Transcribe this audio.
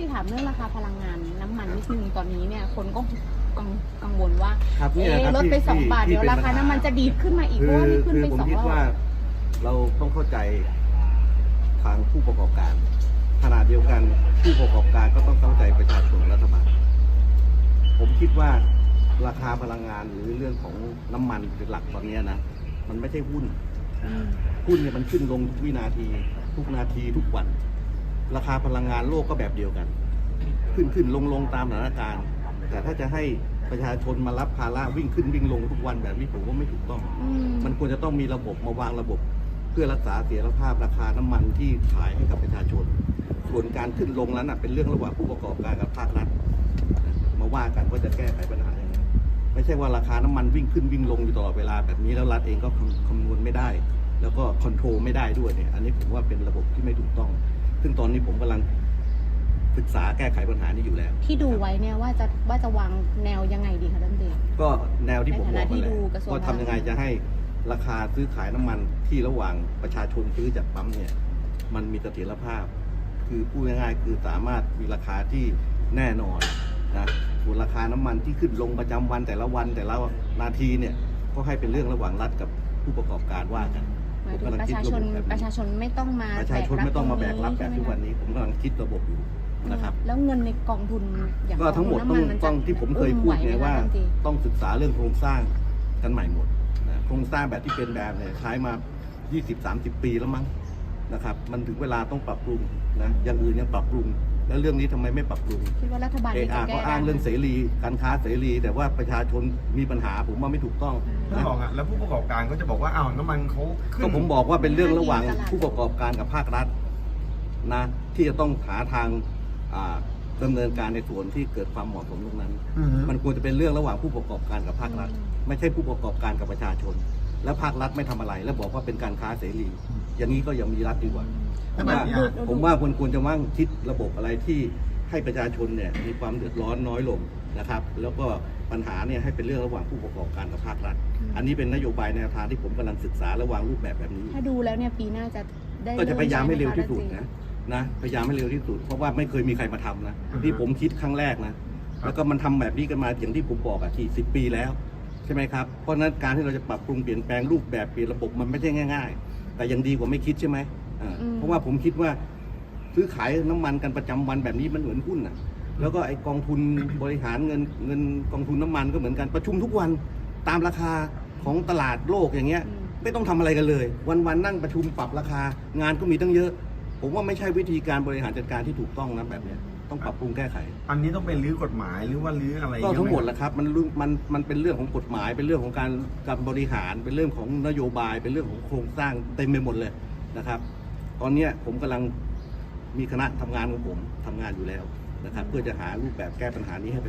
ตรีถามเรื่องราคาพลังงานน้ำมันนิดนึงตอนนี้เนี่ยคนก็กังกังวลว่าครับนี่เอ๊ะแหละครับลดไปที่สองบาทที่เดี๋ยวที่ราคาเป็น้ำมันจะดีดขึ้นมาอีกเพคืราะอว่านี่ขึ้นคือไปผมสองคิดรอว่า บ เราต้องเข้าใจทางผู้ประกอบการขณะเดียวกันผู้ประกอบการก็ต้องเข้าใจประชาชนและรัฐบาลผมคิดว่าราคาพลังงานหรือเรื่องของน้ำมันเป็นหลักตอนนี้นะมันไม่ใช่หุ้นอืมหุ้นเนี่ยมันขึ้นลงทุกวินาที ทุกนาทีทุกวัน ราคาพลังงานโลกก็แบบเดียวกัน ขึ้นขึ้นลงลงตามสถานการณ์ แต่ถ้าจะให้ประชาชนมารับภาระวิ่งขึ้นวิ่งลงทุกวันแบบนี้ผมว่าไม่ถูกต้องอืมมันควรจะต้องมีระบบมาวางระบบ เพื่อรักษาเสถียรภาพราคาน้ำมันที่ขายให้กับประชาชน ส่วนการขึ้นลงนั้นนะเป็นเรื่องระหว่างผู้ประกอบการกับภาครัฐมาว่ากันว่าจะแก้ไขปัญหาอย่างไรไม่ใช่ว่าราคาน้ำมันวิ่งขึ้นวิ่งลงอยู่ตลอดเวลาแบบนี้แล้วรัฐเองก็คำคำนวณไม่ได้ แล้วก็คอนโทรลไม่ได้ด้วยเนี่ยอันนี้ผมว่าเป็นระบบที่ไม่ถูกต้อง ซึ่งตอนนี้ผมกำลังศึกษาแก้ไขปัญหานี้อยู่แล้วที่ดูไว้เนี่ยว่าจะว่าจะวางแนวยังไงดีคะท่านเดช ก็แนวที่ผมในบฐาอกนะไปที่แล้ดูวกระทรวง ว่าทำยังไงจะให้ราคาซื้อขายน้ำมันที่ระหว่างประชาชนซื้อจากปั๊มเนี่ย มันมีเสถียรภาพ คือพูดง่ายๆคือสามารถมีราคาที่แน่นอนนะส่วนราคาน้ำมันที่ขึ้นลงประจำวันแต่ละวันแต่ละนาทีเนี่ยก็ให้เป็นเรื่องระหว่างรัฐกับผู้ประกอบการว่ากันหมายถึผมงกำลังประคิดชาระชบบนแบบประนี้ชาชนไม่ต้องมาประชาชนไม่ต้องมาแบกรับแบบทุกวันนี้นี้ผมกำลังคิดระบบอยู่นะครับแล้วเงินในกองทุนอย่างก็ทั้งหมดกต้ทุอนงน้ำนนต้องที่ผมเคยพูดไงว่าอุ้มไหมคะท่นตีต้องศึกษาเรื่องโครงสร้างกันใหม่หมดนะโครงสร้างแบบที่เป็นแบบเนี่ยใช้มา 20-30 ปีแล้วมั้งนะครับ มันถึงเวลาต้องปรับปรุงนะอย่างอื่นยังปรับปรุง แล้วเรื่องนี้ทำไมไม่ปรับปรุงคิดว่ารัฐบาลเอนี้อาจะแก้ก็อ้างเรื่องเสรีการค้าเสรี แต่ว่าประชาชนมีปัญหาผมว่าไม่ถูกต้อง ท่านนะรองอะแล้วผู้ประกอบการก็จะบอกว่าอ้าวน้ำมันเขาขึ้น ก็ผมบอกว่าเป็นเรื่องระหว่างผู้ประกอบการกับภาครัฐนะที่จะต้องหาทางอ่าดำเนินการในส่วนที่เกิดความเหมาะสมตรงนั้น อือฮึ มันควรจะเป็นเรื่องระหว่างผู้ประกอบการกับภาครัฐ ไม่ใช่ผู้ประกอบการกับประชาชน แล้วภาครัฐไม่ทำอะไร แล้วบอกว่าเป็นการค้าเสรี อย่างนี้ก็ยังมีรัฐดีกว่าแต่ผมแบบว่าเนี้ยผมว่าควรควรจะว่างคิดระบบอะไรที่ให้ประชาชนเนี่ยมีความเดือดร้อนน้อยลงนะครับ แล้วก็ ปัญหาเนี่ยให้เป็นเรื่องระหว่างผู้ประกอบการกับภาครัฐ อันนี้เป็นนโยบายแนวทางที่ผมกำลังศึกษาและวางรูปแบบแบบนี้ ถ้าดูแล้วเนี่ยปีหน้าจะได้ก็จะพยายามให้เร็วที่สุดใช้ไหมนะคะนะพยายามให้เร็วที่สุด เพราะว่าไม่เคยมีใครมาทำนะอือฮึที่ผมคิดครั้งแรกนะแล้วก็มันทำแบบนี้กันมาอย่างที่ผมบอกอะที่สิบปีแล้วใช่ไหมครับเพราะฉะนั้นการที่เราจะปรับปรุงเปลี่ยนแปลงรูปแบบเปลี่ยนระบบมันไม่ใช่ง่าย ๆ แต่ยังดีกว่าไม่คิดใช่ไหมอ่าอืมเพราะว่าผมคิดว่าซื้อขายน้ำมันกันประจำวันแบบนี้มันเหมือนหุ้นอะ แล้วก็ไอกองทุนบริหารเงินเงินกองทุนน้ำมันก็เหมือนกันประชุมทุกวันตามราคาของตลาดโลกอย่างเงี้ยอืมไม่ต้องทำอะไรกันเลย วันๆนั่งประชุมปรับราคางานก็มีตั้งเยอะ ผมว่าไม่ใช่วิธีการบริหารจัดการที่ถูกต้องนะแบบเนี้ยต้องปรับปรุงแก้ไข อันนี้ต้องเป็นรื้อกฎหมายหรือว่ารื้ออะไรก็ทั้งหมดเยแหละครับมันรู้มันมันเป็นเรื่องของกฎหมาย เป็นเรื่องของการการบริหาร เป็นเรื่องของนโยบาย เป็นเรื่องของโครงสร้างเต็มไปหมดเลยนะครับ ตอนเนี้ยผมกำลังมีคณะทำงานของผมทำงานอยู่แล้ว นะครับเพื่อจะหารูปแบบแก้ปัญหานี้ให้เป็น